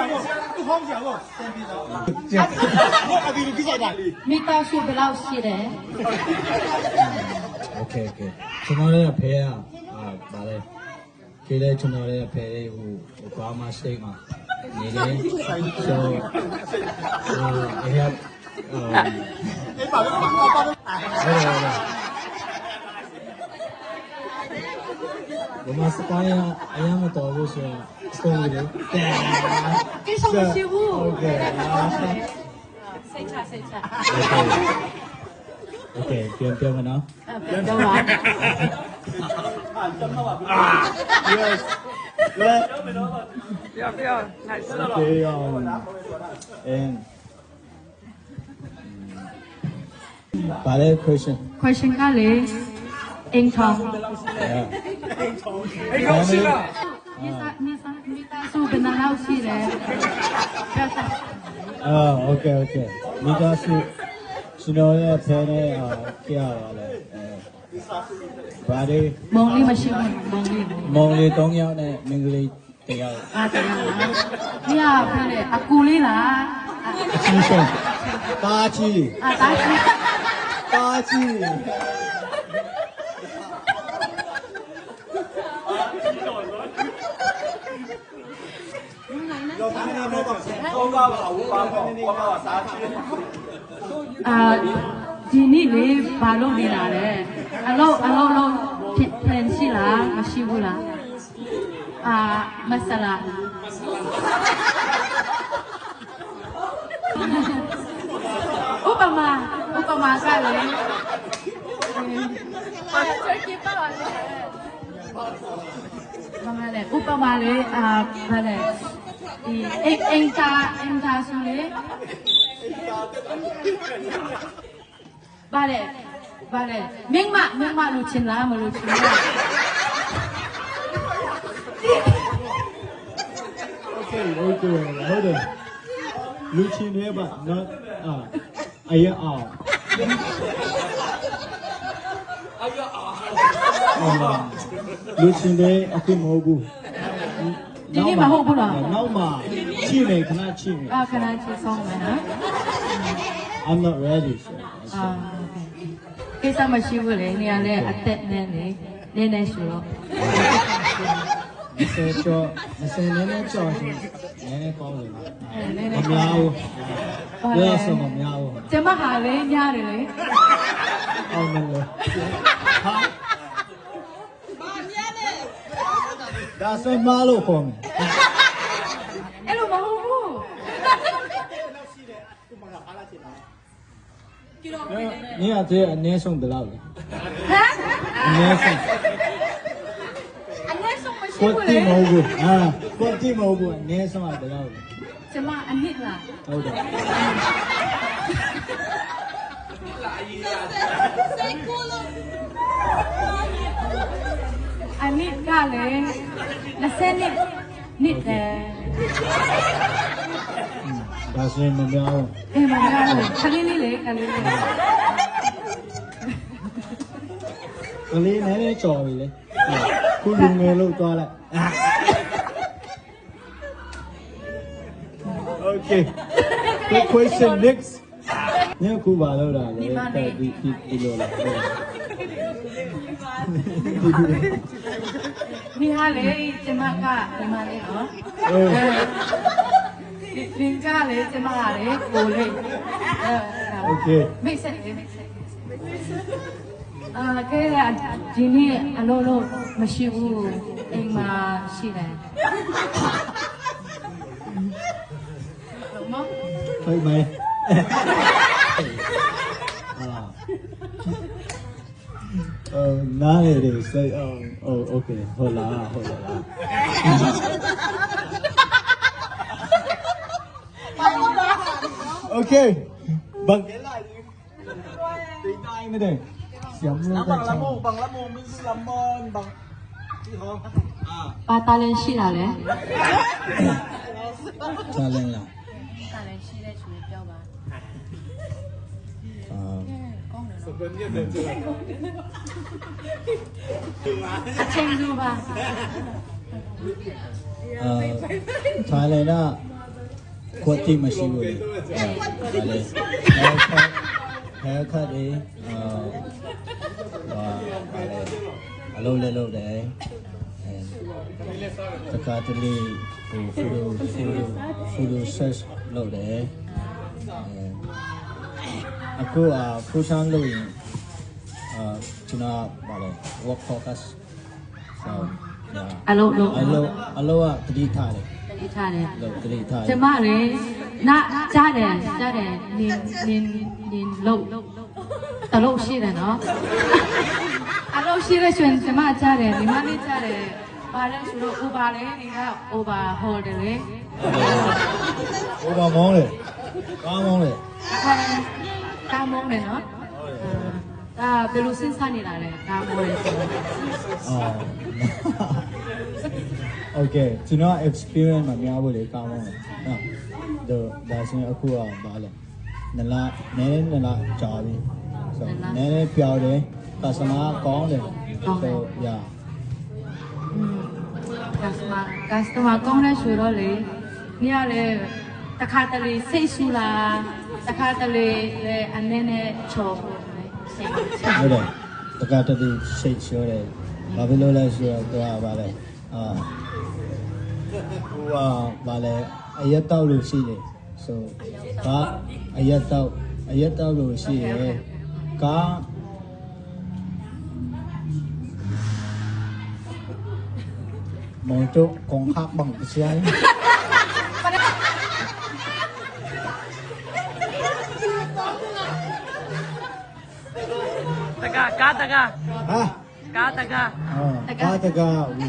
讲过，不好讲过，真逼的。我阿弟都比较大。မိသားစုဘယ်လောက်ရှိတယ် okay okay ကျွန်တော်လည်းအဖေကအာဒါလည်းဖေလည်းကျွန်တော်လည်းအဖေလေးဟိုဘာမှစိတ်မှာနေတယ် so အဲဟဲ့အဲပါဘာဘာဘာ 我马来西亚，阿雅木头，说是啊，兄对。给上个媳妇。OK。再唱，再唱。OK。OK。表演，表演嘛，喏。表演嘛。啊。不要，不要，太深了咯。不要。嗯。快来，question。question 哪里？ အိမ်ထောင်အိမ်ထောင်ရှိလားနေစားနေစားမိသားစုဘယ်နှလောက်ရှိလဲအာโอเคโอเคမိသားစုကျွန်တော်ရဲ့ဖဲနဲ့အာကြရပါလေအဲဘာလဲမောင်လေးမရှိဘူးမောင်လေးမောင်လေး၃ယောက်နဲ့မင်္ဂလိတယောက်အာတယောက်ဒီဟာဖဲနဲ့အကူလေးလားအကူရှင်တာချီအာတာချီတာချီ အာဒီနေ့လေဘာလို့နေလာလဲအလုံးအလုံးလုံးဖြစ်ပြန်ရှိလားမရှိဘူးလားအာမဆလာဥပမာဥပမာကလေမမလေးဥပမာလေးအာဘာလဲ ဒီအင်အင်တာအင်တာဆိုလေဗါလေဗါလေမင်းမမင်းမလို့ချင်လားမလို့ချင်လား Okay, okay. ဟုတ်တယ်လူချင်းတွေပါ not အာအရအောင်အာလူချင်းတွေအခုမဟုတ်ဘူး ဒီနေ့မဟုတ်ဘူးလားနောက်မှချိနေခဏချိနေအာခဏချစ်ဆုံးမယ်နော် I'm not ready so အာကိစ္စမရှိဘူးလေနေရာလဲအသက်နဲ့လေနေနေဆိုတော့ဆယ်ကျော်ဆယ်နည်းနည်းကျော်ရှင်နည်းနည်းပေါင်းတယ်အဲနေမနေများဘူးဘယ်ဆိုမများဘူးကျမဟာလေညားတယ်လေအောင်မလို့ဟာ ဒါဆွဲမားလို့ခေါ်မယ်အဲ့လိုမဟုတ်ဘူးကီလိုမီတာနင်ကသေးအနည်းဆုံးဘယ်လောက်လဲဟမ်အနည်းဆုံးအနည်းဆုံးမရှိကိုဘူးတိလေမဟုတ်ဘူးဟာကိုတိမဟုတ်ဘူးအနည်းဆုံးကဘယ်လောက်လဲကျမအနှစ်လားဟုတ်တယ်စိတ်ကူလို့ 20နှစ်နှစ်တယ်ဒါဆိုရင်မများဘူးအေးမများဘူးခလေးလေးလေခလေးလေးကလေးနည်းနည်းကြော်ပြီလေခုလူငယ်လို့သွားလိုက် Okay good question next ညခုပါလို့တာလေဒီဒီဒီလိုလား ဒီဟာလေကျမကဒီမှာလေနော်အေးဒီသင်္ကလေကျမကလေကိုလေးအဲ Okay မိတ်ဆက်လေမိတ်ဆက်အာကဲဒီနေ့အလုံးလုံးမရှိဘူးအိမ်မှာရှိတယ်မမဖိတ်မယ်အာအော်နားရည်စိတ်အောင် ok hồi là hồi là ok bằng cái này tính tay mới để xiêm luôn bằng lá mù bằng lá mù mình làm ơn bằng à. ba ta lên xí là lẽ ta lên là ta lên xí အချိန်သူပါအာထိုင်လန်ကခွတ်တိမရှိဘူးလေအဲဒါလေဟဲခတ်ဒီအာဟာဘာလဲအလုံးလဲလို့တယ်အဲတကားတလေဟိုဖူလိုဖူလိုဖူလိုဆက်လို့တယ်အဲ အခုอ่าဖူရှန်လို့ရင်အာကျွန်တော်ဘာလဲ work focus so yeah အလုံးလုံးအလုံးအလုံးကတတိထားတယ်ဒီထားတယ်လို့တတိထားကျမလည်းနာကြားတယ်ကြားတယ်နင်နင်နင်လုံးတလုံးရှိတယ်နော်အလုံးရှိတဲ့ရှင်ကျမကြားတယ်ဒီမလေးကြားတယ်ပါလဲဆိုတော့ over လေဒီက over hold တယ်လေဟိုဘာမောင်းလေကားမောင်းလေအဲ ကားမုန်းတယ်နော်ဒါဘယ်လိုစဉ်းစားနေတာလဲကားမုန်းတယ်ဆိုတော့အော် Okay ကျွန်တော် experience မများဘူးလေကားမောင်းလေနော်ဒါဒါဆိုရင်အခုကဘာလဲနလားနည်းနည်းနလားကြာပြီဆိုနည်းနည်းပြောင်းတယ် customer ကောင်းတယ် so yeah ကစမကစတမကောင်းတဲ့ဆိုတော့လေနေရလေတခါတလေစိတ်ဆူလား တခါတလေလေအနေနဲ့ချော်ဖို့လေစိတ်ဟုတ်တယ်တကတတိရှိတ်ပြောတယ်ဘာဖြစ်လို့လဲဆိုတော့သူကဘာလဲအာဟိုကဘာလဲအရက်တောက်လို့ရှိတယ်ဆိုကားအရက်တောက်အရက်တောက်လို့ရှိတယ်ကားမော်တိုကုန်ခါ bằng cái xe ấy. တကကားတက ha ကားတက à ba ta ga u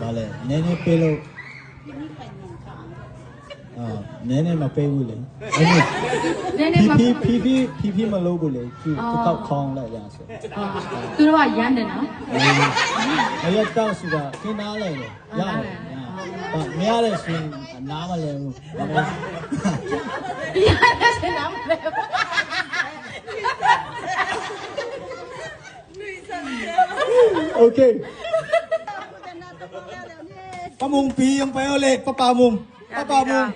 ba le ne ne pe lo à ne ne mà pe u le ai ni နည်းနည်းမဖြည်းဖြည်းဖြည်းဖြည်းဖြည်းမလုပ်ဘူးလေသူတစ်ခေါက်ခေါင်းလိုက်ရဆိုသူတို့ကရမ်းတယ်နော်အရက်တောက်ဆိုတာခင်းသားလိုက်လေရတယ်ဟာမရတဲ့ရှင်နားမလဲဘူးရမ်းတယ်စင်နာမလဲโ Okay. Pamumpi yung payole. Papamum. Papamum.